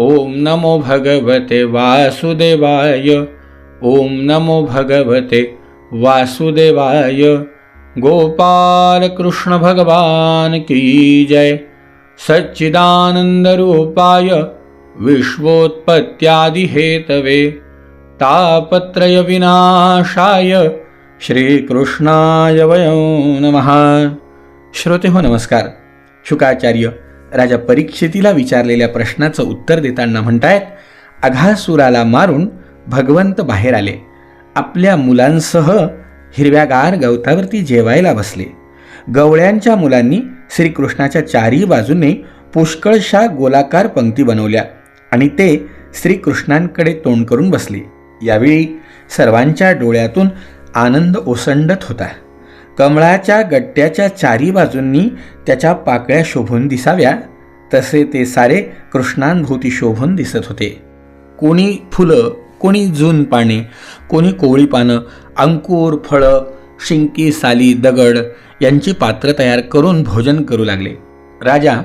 ओम नमो भगवते वासुदेवाय। ओम नमो भगवते वासुदेवाय। गोपाल कृष्ण भगवान की जय। सच्चिदानंद रूपाय विश्वोत्पत्त्यादि हेतवे तापत्रय विनाशाय श्रीकृष्णाय वयं नमः। श्रोते हो नमस्कार। शुकाचार्य राजा परीक्षितीला विचारलेल्या प्रश्नाचं उत्तर देताना म्हणतायत अघासुराला मारून भगवंत बाहेर आले. आपल्या मुलांसह हिरव्यागार गवतावरती जेवायला बसले. गवळ्यांच्या मुलांनी श्रीकृष्णाच्या चारही बाजूने पुष्कळशा गोलाकार पंक्ती बनवल्या आणि ते श्रीकृष्णांकडे तोंड करून बसले. यावेळी सर्वांच्या डोळ्यातून आनंद ओसंडत होता. कमळाच्या गट्ट्याच्या चारी बाजूंनी त्याच्या पाकळ्या शोभून दिसाव्या. तसे ते सारे कृष्णांभोवती शोभून दिसत होते. कोणी फुलं कोणी जून पाने कोणी कोवळी पानं अंकुर फळं शिंकी साली दगड यांची पात्र तयार करून भोजन करू लागले. राजा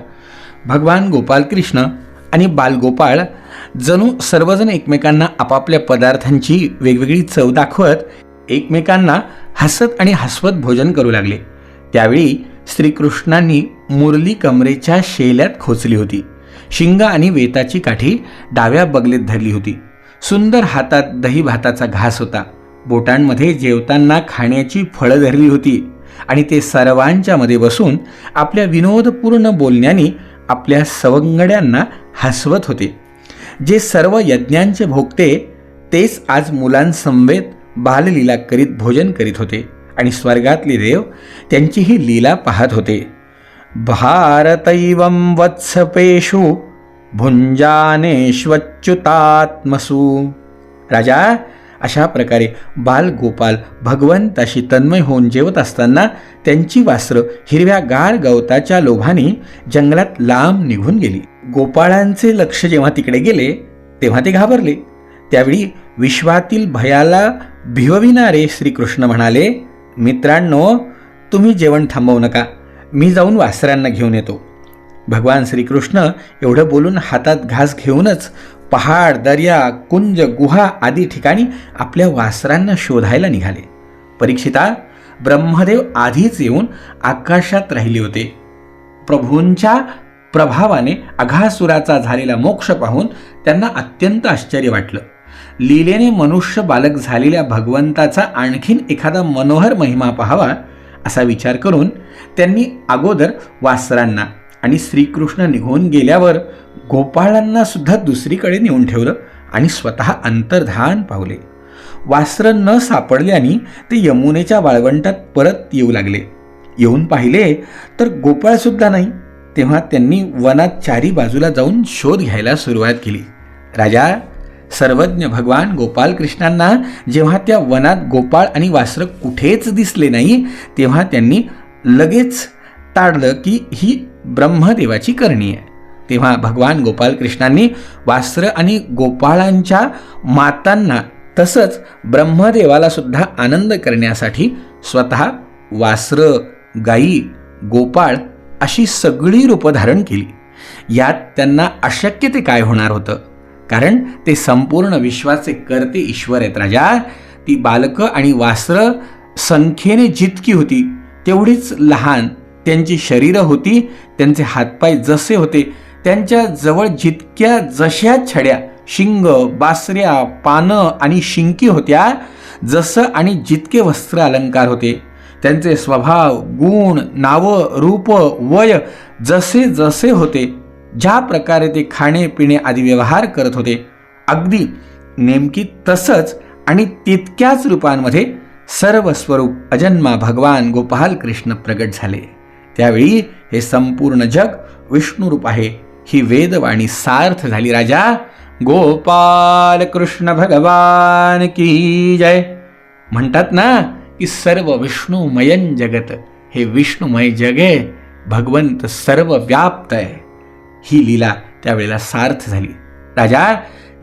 भगवान गोपालकृष्ण आणि बालगोपाळ जणू सर्वजण एकमेकांना आपापल्या पदार्थांची वेगवेगळी चव दाखवत एकमेकांना हसत आणि हसवत भोजन करू लागले. त्यावेळी श्रीकृष्णांनी मुरली कमरेच्या शेल्यात खोचली होती. शिंग आणि वेताची काठी डाव्या बगलेत धरली होती. सुंदर हातात दही भाताचा घास होता. बोटांमध्ये जेवताना खाण्याची फळं धरली होती आणि ते सर्वांच्या मध्ये बसून आपल्या विनोदपूर्ण बोलण्याने आपल्या सवंगड्यांना हसवत होते. जे सर्व यज्ञांचे भोगते तेच आज मुलांसमवेत बाललीला करीत भोजन करीत होते आणि स्वर्गातले देव त्यांची ही लीला पाहत होते. भारतैवं वत्सपेषु भुंजानेश्वच्युतात्मसू राजा अशा प्रकारे बालगोपाल भगवंताशी तन्मय होऊन जेवत असताना त्यांची वासरं हिरव्या गार गवताच्या लोभाने जंगलात लांब निघून गेली. गोपाळांचे लक्ष जेव्हा तिकडे गेले तेव्हा ते घाबरले. त्यावेळी विश्वातील भयाला भिवविणारे श्रीकृष्ण म्हणाले मित्रांनो तुम्ही जेवण थांबवू नका. मी जाऊन वासरांना घेऊन येतो. भगवान श्रीकृष्ण एवढं बोलून हातात घास घेऊनच पहाड दर्या कुंज गुहा आदी ठिकाणी आपल्या वासरांना शोधायला निघाले. परीक्षिता ब्रह्मदेव आधीच येऊन आकाशात राहिले होते. प्रभूंच्या प्रभावाने अघासुराचा झालेला मोक्ष पाहून त्यांना अत्यंत आश्चर्य वाटलं. लीलेने मनुष्य बालक झालेल्या भगवंताचा आणखीन एखादा मनोहर महिमा पाहावा असा विचार करून त्यांनी अगोदर वासरांना आणि श्रीकृष्ण निघून गेल्यावर गोपाळांना सुद्धा दुसरीकडे नेऊन ठेवलं आणि स्वतः अंतर्धान पावले. वास्त्र न सापडल्याने ते यमुनेच्या वाळवंटात परत येऊ लागले. येऊन पाहिले तर गोपाळसुद्धा नाही. तेव्हा त्यांनी वनात चारी बाजूला जाऊन शोध घ्यायला सुरुवात केली. राजा सर्वज्ञ भगवान गोपालकृष्णांना जेव्हा त्या वनात गोपाळ आणि वासरं कुठेच दिसले नाही तेव्हा त्यांनी लगेच ताडलं की ही ब्रह्मदेवाची करणी आहे. तेव्हा भगवान गोपालकृष्णांनी वास्त्र आणि गोपाळांच्या मातांना तसंच ब्रह्मदेवाला सुद्धा आनंद करण्यासाठी स्वतः वास्त्र गाई गोपाळ अशी सगळी रूपं धारण केली. यात त्यांना अशक्य ते काय होणार होतं? कारण ते संपूर्ण विश्वाचे कर्ते ईश्वर आहेत राजा. ती बालकं आणि वासरं संख्येने जितकी होती तेवढीच लहान. त्यांची शरीरं होती त्यांचे हातपाय जसे होते त्यांच्या जवळ जितक्या जशा छड्या शिंग बासऱ्या पानं आणि शिंकी होत्या जसं आणि जितके वस्त्र अलंकार होते. त्यांचे स्वभाव गुण नावं रूप वय जसे जसे होते ज्या प्रकारे ते खाणे पिणे आदी व्यवहार करत होते अगदी नेमकी तसंच आणि तितक्याच रूपांमध्ये सर्व स्वरूप अजन्मा भगवान गोपाल कृष्ण प्रगट झाले. त्यावेळी हे संपूर्ण जग विष्णुरूप आहे. ही वेदवाणी सार्थ झाली राजा. गोपाल कृष्ण भगवान की जय. म्हणतात ना की सर्व विष्णुमयन जगत हे विष्णुमय जग आहे भगवंत सर्व व्याप्त आहे. ही लीला त्यावेळेला सार्थ झाली. राजा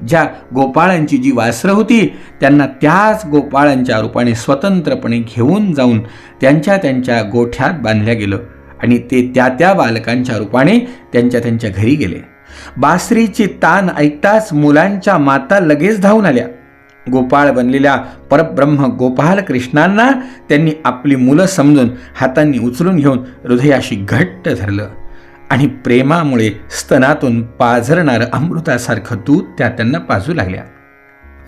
ज्या गोपाळांची जी वासरं होती त्यांना त्याच गोपाळांच्या रूपाने स्वतंत्रपणे घेऊन जाऊन त्यांच्या त्यांच्या गोठ्यात बांधल्या गेलं आणि ते त्या त्या बालकांच्या रूपाने त्यांच्या त्यांच्या घरी गेले. बासरीची तान ऐकताच मुलांच्या माता लगेच धावून आल्या. गोपाळ बनलेल्या परब्रह्म गोपाल कृष्णांना त्यांनी आपली मुलं समजून हातांनी उचलून घेऊन हृदयाशी घट्ट धरलं. आणि प्रेमामुळे स्तनातून पाझरणारं अमृतासारखं दूध त्या त्यांना पाजू लागल्या.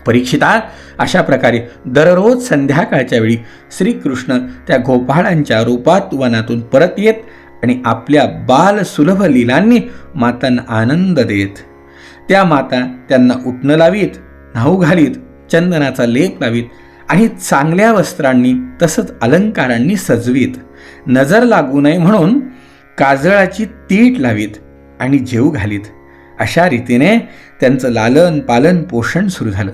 परीक्षिता अशा प्रकारे दररोज संध्याकाळच्या वेळी श्रीकृष्ण त्या गोपाळांच्या रूपात वनातून परत येत आणि आपल्या बालसुलभ लीलांनी मातांना आनंद देत. त्या माता त्यांना उठणं लावीत न्हाऊ घालीत चंदनाचा लेप लावीत आणि चांगल्या वस्त्रांनी तसंच अलंकारांनी सजवीत. नजर लागू नये म्हणून काजळाची तीट लावीत आणि जेव घालीत. अशा रीतीने त्यांचं लालन पालन पोषण सुरू झालं.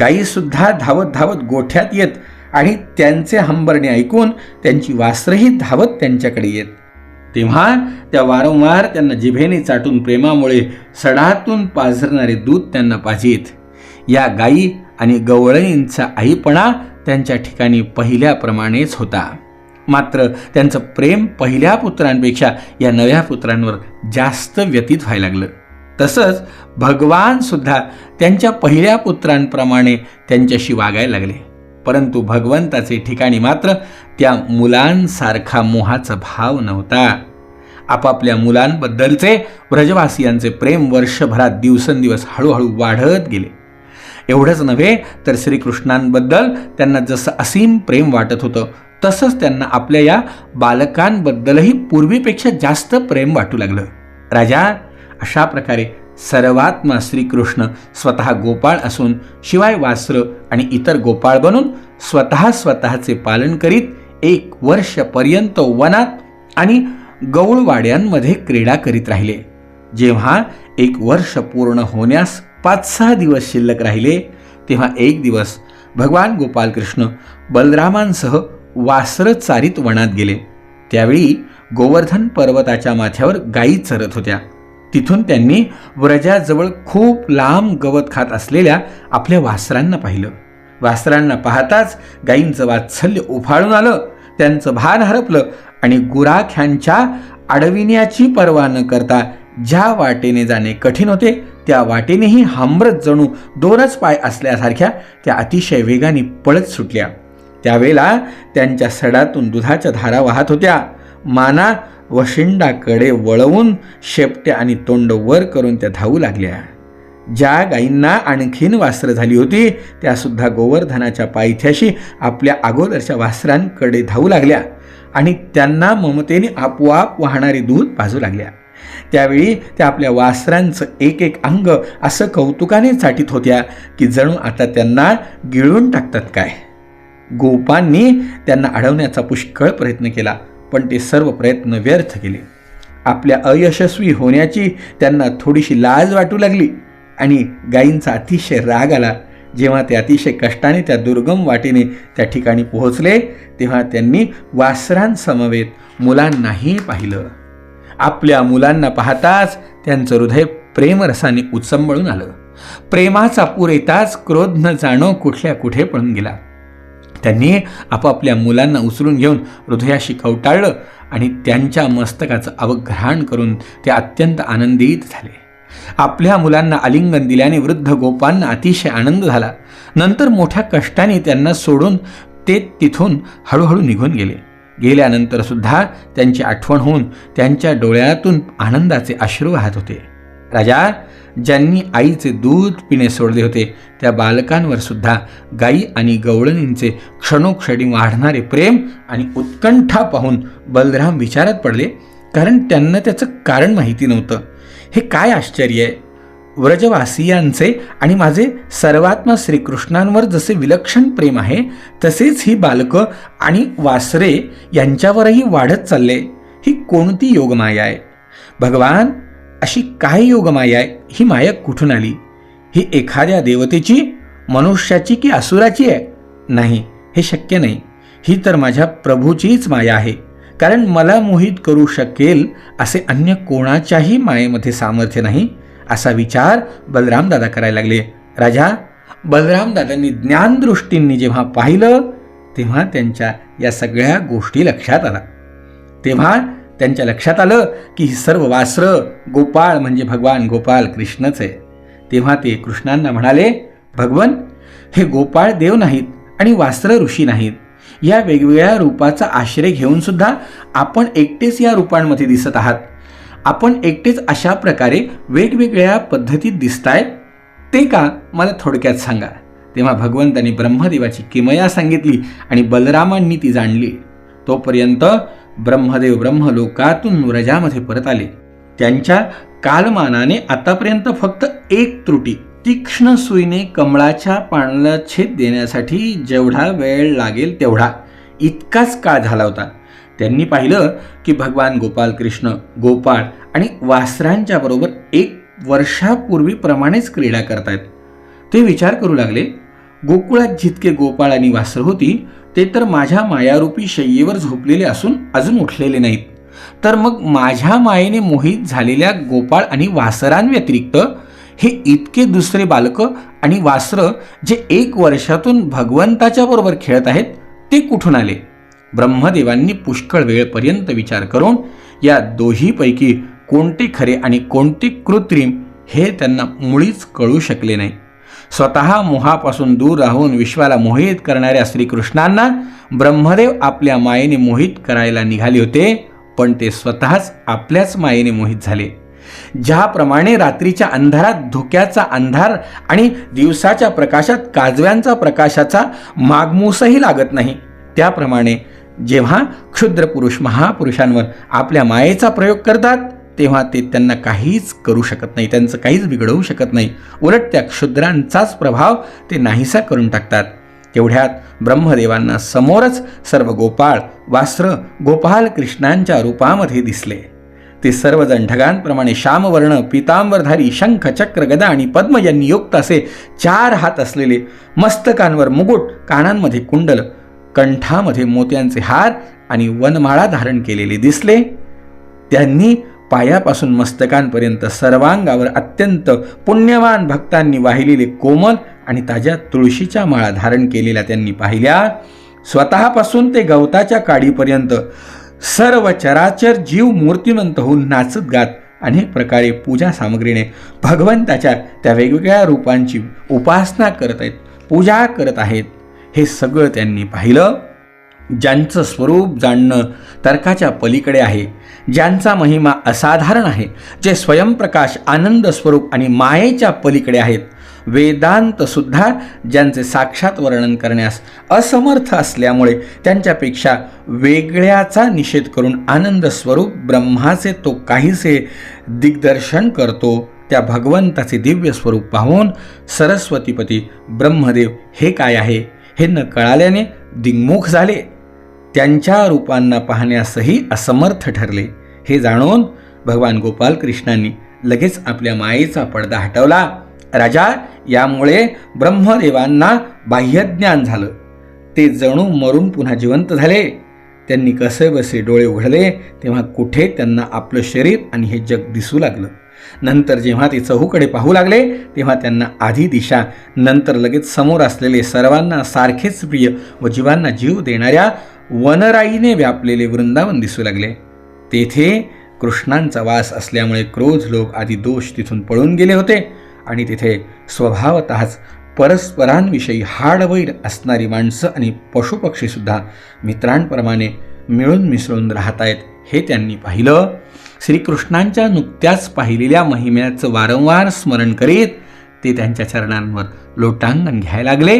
गायीसुद्धा धावत धावत गोठ्यात येत आणि त्यांचे हंबरणे ऐकून त्यांची वासरही धावत त्यांच्याकडे येत. तेव्हा त्या वारंवार त्यांना जिभेने चाटून प्रेमामुळे सडातून पाझरणारे दूध त्यांना पाजित. या गायी आणि गवळणींचा आईपणा त्यांच्या ठिकाणी पहिल्याप्रमाणेच होता. मात्र त्यांचं प्रेम पहिल्या पुत्रांपेक्षा या नव्या पुत्रांवर जास्त व्यतीत व्हायला लागलं. तसंच भगवानसुद्धा त्यांच्या पहिल्या पुत्रांप्रमाणे त्यांच्याशी वागायला लागले. परंतु भगवंताचे ठिकाणी मात्र त्या मुलांसारखा मोहाचा भाव नव्हता. आपापल्या मुलांबद्दलचे व्रजवासियांचे प्रेम वर्षभरात दिवसेंदिवस हळूहळू वाढत गेले. एवढंच नव्हे तर श्रीकृष्णांबद्दल त्यांना जसं असीम प्रेम वाटत होतं तसंच त्यांना आपल्या या बालकांबद्दलही पूर्वीपेक्षा जास्त प्रेम वाटू लागलं. राजा अशा प्रकारे सर्वात्मा श्रीकृष्ण स्वतः गोपाळ असून शिवाय वास्त्र आणि इतर गोपाळ बनून स्वतः स्वतःचे पालन करीत एक वर्षपर्यंत वनात आणि गौळवाड्यांमध्ये क्रीडा करीत राहिले. जेव्हा एक वर्ष पूर्ण होण्यास पाच सहा दिवस शिल्लक राहिले तेव्हा एक दिवस भगवान गोपालकृष्ण बलरामांसह वासरं चारित वनात गेले. त्यावेळी गोवर्धन पर्वताच्या माथ्यावर गायी चरत होत्या. तिथून त्यांनी व्रजाजवळ खूप लांब गवत खात असलेल्या आपल्या वासरांना पाहिलं. वासरांना पाहताच गायींचं वात्सल्य उफाळून आलं. त्यांचं भान हरपलं आणि गुराख्यांच्या अडविण्याची पर्वा न करता ज्या वाटेने जाणे कठीण होते त्या वाटेनेही हांबरत जणू दोनच पाय असल्यासारख्या त्या अतिशय वेगाने पळत सुटल्या. त्यावेळेला त्यांच्या सडातून दुधाच्या धारा वाहत होत्या. माना वशिंडाकडे वळवून शेपट्या आणि तोंड वर करून त्या धावू लागल्या. ज्या गायींना आणखीन वास्त्र झाली होती त्यासुद्धा गोवर्धनाच्या पायथ्याशी आपल्या अगोदरच्या वासरांकडे धावू लागल्या आणि त्यांना ममतेने आपोआप वाहणारे दूध पाजू लागल्या. त्यावेळी त्या आपल्या वासरांचं एक एक अंग असं कौतुकाने चाटीत होत्या की जणू आता त्यांना गिळून टाकतात काय. गोपांनी त्यांना अडवण्याचा पुष्कळ प्रयत्न केला पण ते सर्व प्रयत्न व्यर्थ केले आपल्या अयशस्वी होण्याची त्यांना थोडीशी लाज वाटू लागली आणि गायींचा अतिशय राग आला. जेव्हा ते अतिशय कष्टाने त्या दुर्गम वाटेने त्या ठिकाणी पोहोचले तेव्हा त्यांनी वासरांसमवेत मुलांनाही पाहिलं. आपल्या मुलांना पाहताच त्यांचं हृदय प्रेमरसाने उचंबळून आलं. प्रेमाचा पूर येताच क्रोध न जाणं कुठल्या कुठे पळून गेला. त्यांनी आपापल्या मुलांना उचलून घेऊन हृदयाशी कवटाळलं आणि त्यांच्या मस्तकाचं अवग्रहण करून ते अत्यंत आनंदित झाले. आपल्या मुलांना आलिंगन दिल्याने वृद्ध गोपांना अतिशय आनंद झाला. नंतर मोठ्या कष्टाने त्यांना सोडून ते तिथून हळूहळू निघून गेले. गेल्यानंतर सुद्धा त्यांची आठवण होऊन त्यांच्या डोळ्यातून आनंदाचे अश्रू वाहत होते. राजा ज्यांनी आईचे दूध पिणे सोडले होते त्या बालकांवर सुद्धा गाई आणि गवळणींचे क्षणोक्षणी वाढणारे प्रेम आणि उत्कंठा पाहून बलराम विचारात पडले कारण त्यांना त्याचं कारण माहिती नव्हतं. हे काय आश्चर्य आहे? व्रजवासियांचे आणि माझे सर्वात्मा श्रीकृष्णांवर जसे विलक्षण प्रेम आहे तसेच ही बालकं आणि वासरे यांच्यावरही वाढत चालले. ही कोणती योगमाया आहे? भगवान अशी काय योगमाया आहे? ही माया कुठून आली? ही एखाद्या देवतेची मनुष्याची की असुराची आहे? नाही हे शक्य नाही. ही तर माझ्या प्रभूचीच माया आहे. कारण मला मोहित करू शकेल असे अन्य कोणाच्याही मायेमध्ये सामर्थ्य नाही. असा विचार बलरामदादा करायला लागले. राजा बलरामदादांनी ज्ञानदृष्टींनी जेव्हा पाहिलं तेव्हा त्यांच्या या सगळ्या गोष्टी लक्षात आला तेव्हा त्यांच्या लक्षात आलं की ही सर्व वासरं गोपाळ म्हणजे भगवान गोपाल कृष्णच आहे. तेव्हा ते कृष्णांना म्हणाले भगवन हे गोपाळ देव नाहीत आणि वास्त्र ऋषी नाहीत. या वेगवेगळ्या रूपाचा आश्रय घेऊन सुद्धा आपण एकटेच या रूपांमध्ये दिसत आहात. आपण एकटेच अशा प्रकारे वेगवेगळ्या पद्धतीत दिसताय? ते का? मला थोडक्यात सांगा. तेव्हा भगवंतांनी ब्रह्मदेवाची किमया सांगितली आणि बलरामांनी ती जाणली. तोपर्यंत ब्रह्मदेव ब्रह्मलोकातून व्रजामध्ये परत आले. त्यांच्या कालमानाने आतापर्यंत फक्त एक त्रुटी तीक्ष्ण सुईने कमळाच्या पानाला छेद देण्यासाठी जेवढा वेळ लागेल तेवढा. इतकाच काळ झाला होता. त्यांनी पाहिलं की भगवान गोपाल कृष्ण गोपाळ आणि वासरांच्या बरोबर एक वर्षापूर्वीप्रमाणेच क्रीडा करतायत. ते विचार करू लागले गोकुळात जितके गोपाळ आणि वासर होती ते तर माझ्या मायारूपी शय्येवर झोपलेले असून अजून उठलेले नाहीत. तर मग माझ्या मायेने मोहित झालेल्या गोपाळ आणि वासरांव्यतिरिक्त हे इतके दुसरे बालकं आणि वासरं जे एक वर्षातून भगवंताच्या बरोबर खेळत आहेत ते कुठून आले? ब्रह्मदेवांनी पुष्कळ वेळपर्यंत विचार करून या दोहीपैकी कोणते खरे आणि कोणते कृत्रिम हे त्यांना मुळीच कळू शकले नाही. स्वतः मोहापासून दूर राहून विश्वाला मोहित करणाऱ्या श्रीकृष्णांना ब्रह्मदेव आपल्या मायेने मोहित करायला निघाले होते पण ते स्वतःच आपल्याच मायेने मोहित झाले. ज्याप्रमाणे रात्रीच्या अंधारात धुक्याचा अंधार आणि दिवसाच्या प्रकाशात काजव्यांचा प्रकाशाचा मागमूसही लागत नाही त्याप्रमाणे जेव्हा क्षुद्र पुरुष महापुरुषांवर आपल्या मायेचा प्रयोग करतात तेव्हा ते त्यांना काहीच करू शकत नाही त्यांचं काहीच बिघडवू शकत नाही. उलट त्या क्षुद्रांचाच प्रभाव ते नाहीसा करून टाकतात. तेवढ्यात ब्रह्मदेवांना समोरच सर्व गोपाळ वास्त्र गोपाल कृष्णांच्या रूपामध्ये दिसले. ते सर्वजण ढगांप्रमाणे श्यामवर्ण पितांबरधारी शंख चक्र गदा आणि पद्म यांनी युक्त असे चार हात असलेले मस्तकांवर मुकुट कानांमध्ये कुंडल कंठामध्ये मोत्यांचे हार आणि वनमाळा धारण केलेले दिसले. त्यांनी पायापासून मस्तकांपर्यंत सर्वांगावर अत्यंत पुण्यवान भक्तांनी वाहिलेले कोमल आणि ताज्या तुळशीच्या माळा धारण केलेल्या त्यांनी पाहिल्या. स्वतःपासून ते गवताच्या काडीपर्यंत सर्व चराचर जीव मूर्तिमंत होऊन नाचत गात अनेक प्रकारे पूजा सामग्रीने भगवंताच्या त्या वेगवेगळ्या रूपांची उपासना करत आहेत पूजा करत आहेत. हे सगळं त्यांनी पाहिलं. ज्यांचं स्वरूप जाणणं तर्काच्या पलीकडे आहे ज्यांचा महिमा असाधारण आहे जे स्वयंप्रकाश आनंद स्वरूप आणि मायेच्या पलीकडे आहेत वेदांतसुद्धा ज्यांचे साक्षात वर्णन करण्यास असमर्थ असल्यामुळे त्यांच्यापेक्षा वेगळ्याचा निषेध करून आनंद स्वरूप ब्रह्माचे तो काहीसे दिग्दर्शन करतो त्या भगवंताचे दिव्य स्वरूप पाहून सरस्वतीपती ब्रह्मदेव हे काय आहे? हे न कळाल्याने दिग्मुख झाले. त्यांच्या रूपांना पाहण्यासही असमर्थ ठरले. हे जाणून भगवान गोपाल कृष्णांनी लगेच आपल्या मायेचा पडदा हटवला. राजा यामुळे ब्रह्मदेवांना बाह्यज्ञान झालं. ते जणू मरून पुन्हा जिवंत झाले. त्यांनी कसे बसे डोळे उघडले तेव्हा कुठे त्यांना आपलं शरीर आणि हे जग दिसू लागलं. नंतर जेव्हा ते चहूकडे पाहू लागले तेव्हा त्यांना आधी दिशा नंतर लगेच समोर असलेले सर्वांना सारखेच प्रिय व जीवांना जीव देणाऱ्या वनराईने व्यापलेले वृंदावन दिसू लागले. तेथे कृष्णांचा वास असल्यामुळे क्रोध लोक आदी दोष तिथून पळून गेले होते आणि तिथे स्वभावतःच परस्परांविषयी हाडवैर असणारी माणसं आणि पशुपक्षीसुद्धा मित्रांप्रमाणे मिळून मिसळून राहत आहेत हे त्यांनी पाहिलं. श्रीकृष्णांच्या नुकत्याच पाहिलेल्या महिम्याचं वारंवार स्मरण करीत ते त्यांच्या चरणांवर लोटांगण घ्यायला लागले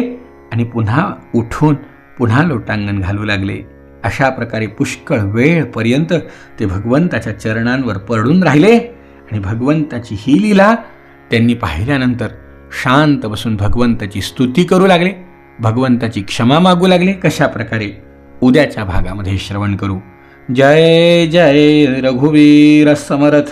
आणि पुन्हा उठून पुन्हा लोटांगण घालू लागले. अशा प्रकारे पुष्कळ वेळपर्यंत ते भगवंताच्या चरणांवर पडून राहिले आणि भगवंताची ही लीला त्यांनी पाहिल्यानंतर शांत बसून भगवंताची स्तुती करू लागले. भगवंताची क्षमा मागू लागले. कशा प्रकारे? उद्याच्या भागामध्ये श्रवण करू. जय जय रघुवीर समर्थ।